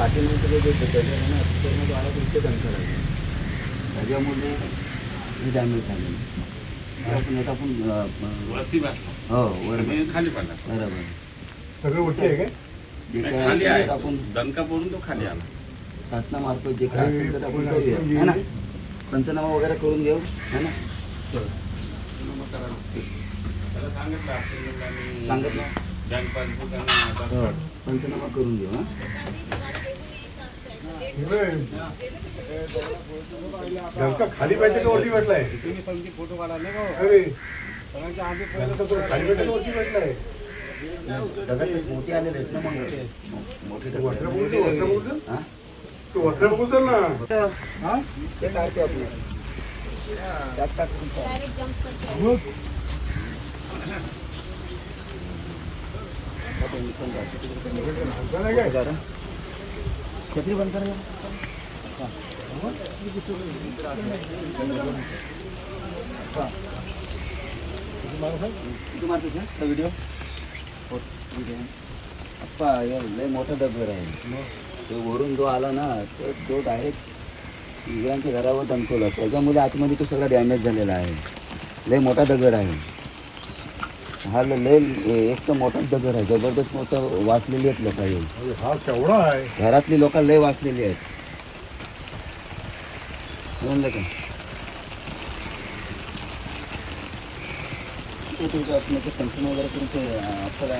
पाठीमागचं जे आहे ना तो आला तो इथे दंकर आहे त्याच्यामुळे हे डॅमेज झाले. आपण बरोबर खाली पडला. बरोबर. सगळं उलटी आहे काय? जे खाली आहे. आपण दणका पडून तो खाली आला. शासनामार्फत जे काय असेल तर आपण करूया है ना? पंचनामा वगैरे करून घेऊ. है ना? हो कार्ड. पंचनामा करून घेऊ हा. धक्का खाली पाहिजे का वरती भेटलाय तुम्ही समजी फ़ोटो काढाले का अरे सगळ्यांच्या आधी कुठं खाली भेटला का वरती भेटलाय ते मोठे आलेले आहेत ना मग मोठे दगड वस्त्र बोलतो वस्त्र बोलतो हा? तू वस्त्र बोलतो ना हा? ते काढतो त्यात. डायरेक्ट करते छत्री बंद कर व्हिडिओ अप्पा लय मोठा दगड आहे. तो वरून जो आला ना तो तो डायरेक्ट इगरांच्या घरावर दणकवला त्याच्यामुळे आतमध्ये तो सगळा डॅमेज झालेला आहे. लय मोठा दगड आहे. हा ल- लय एक तर मोठाच दगड आहे जबरदस्त मोठं वाचलेली आहेत लोक अरे हा केवढा आहे? घरातली लोक लय वाचलेली आहेत. म्हणलं का? तुमचं फंक्शन वगैरे करून ते आपल्याला